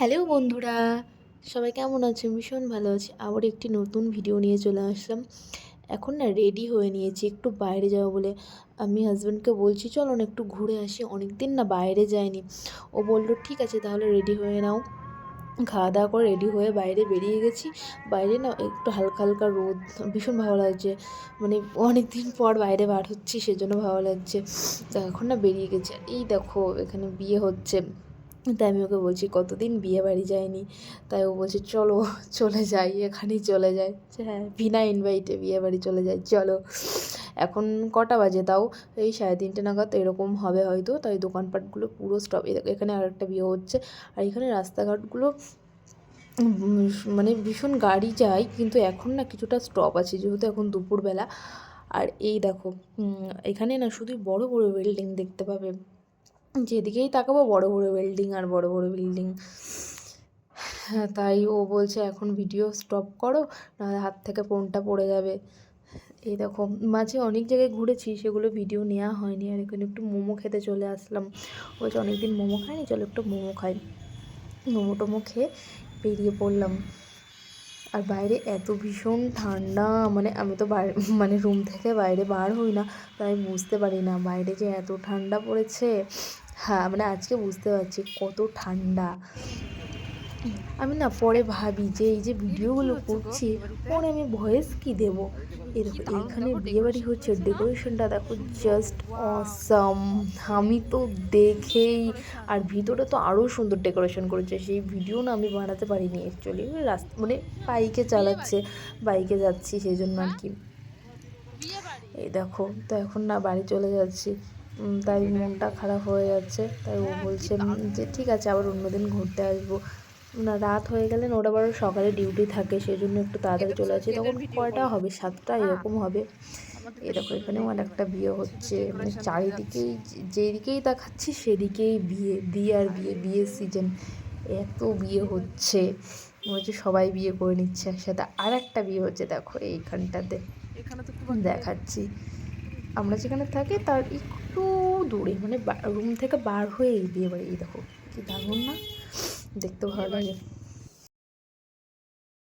Hello বন্ধুরা, সবাই কেমন আছে ভীষণ ভালো আছি। আবার একটি নতুন ভিডিও নিয়ে চলে আসলাম। এখন না রেডি হয়ে নিয়েছি, একটু বাইরে যাব বলে। আমি হাজব্যান্ডকে বলছি, চলো না একটু ঘুরে আসি। অনেক দিন না বাইরে যায়নি ও বলল, ঠিক আছে, তাহলে রেডি হয়ে নাও। খাওয়া দাওয়া করে রেডি হয়ে বাইরে বেরিয়ে গেছি। বাইরে না একটু হালকা হালকা রোদ। ভীষণ ভালো লাগছে। মানে অনেক দিন পর বাইরে বার হচ্ছি, সেজন্য ভালো লাগছে। তো এখন না বেরিয়ে গেছি। এই দেখো, এখানে বিয়ে হচ্ছে। তাই আমি ওকে বলছি, কতদিন বিয়ে বাড়ি যায়নি? তাই ও বলছে, চলো, চলে যাই, এখানেই চলে যাই। হ্যাঁ বিনা ইনভাইটে বিয়ে বাড়ি চলে যাই, চলো। এখন কটা বাজে তাও? এই সাড়ে তিনটে নাগাদ এরকম হবে হয়তো, তাই দোকানপাটগুলো পুরো স্টপ এখানে আরেকটা বিয়ে হচ্ছে। আর এখানে রাস্তাঘাটগুলো মানে ভীষণ গাড়ি যায়, কিন্তু এখন না কিছুটা স্টপ আছে, যেহেতু এখন দুপুরবেলা। আর এই দেখো এখানে না শুধু বড় বড় বিল্ডিং দেখতে পাবে। যেদিকেই তাকাবো বড় বড় বিল্ডিং আর বড় বড় বিল্ডিং। হ্যাঁ তাই ও বলছে, এখন ভিডিও স্টপ করো, নাহলে হাত থেকে ফোনটা পড়ে যাবে। এই দেখো, মাঝে অনেক জায়গায় ঘুরেছি, সেগুলো ভিডিও নেওয়া হয়নি। আর এখানে একটু মোমো খেতে চলে আসলাম। বলছে, অনেকদিন মোমো খাইনি, চলো একটু মোমো খাই। মোমো টোমো খেয়ে বেরিয়ে পড়লাম। আর বাইরে এত ভীষণ ঠান্ডা মানে আমি তো বাইরে মানে রুম থেকে বাইরে বার হই না তাই বুঝতে পারি না বাইরে যে এত ঠান্ডা পড়েছে। হ্যাঁ মানে আজকে বুঝতে পারছি কত ঠান্ডা। আমি না পরে ভাবি যে এই যে ভিডিওগুলো করছি পরে আমি ভয়েস কি দেবো? এরকম এইখানে বিয়েবাড়ি হচ্ছে ডেকোরেশনটা দেখো জাস্ট অসাম আমি তো দেখেই আর ভিতরে তো আরও সুন্দর ডেকোরেশন করেছে। সেই ভিডিও না আমি বানাতে পারিনি অ্যাকচুয়ালি রাস্তা মানে বাইকে চালাচ্ছে বাইকে যাচ্ছি সেই জন্য আর কি। এই দেখো তো এখন না বাড়ি চলে যাচ্ছি। তাই মনটা খারাপ হয়ে যাচ্ছে। তাই ও বলছে যে ঠিক আছে আবার অন্যদিন ঘুরতে আসব। না রাত হয়ে গেলে না ওটা আবার সকালে ডিউটি থাকে সেই জন্য একটু তাড়াতাড়ি চলে আসি তখন কয়টা হবে? সাতটা এরকম হবে। এরকম এখানেও আর একটা বিয়ে হচ্ছে মানে চারিদিকেই যেদিকেই তাকাচ্ছি সেদিকেই বিয়ে বিয়ে আর বিয়ে বিয়ের সিজন এত বিয়ে হচ্ছে। হচ্ছে সবাই বিয়ে করে নিচ্ছে একসাথে। আর একটা বিয়ে হচ্ছে দেখো এইখানটাতে। দেখাচ্ছি। আমরা যেখানে থাকি তার একটু দূরে মানে রুম থেকে বার হয়ে এই বিয়ে বাড়ি। এই দেখো কি দারুণ না? দেখতে ভালো লাগে।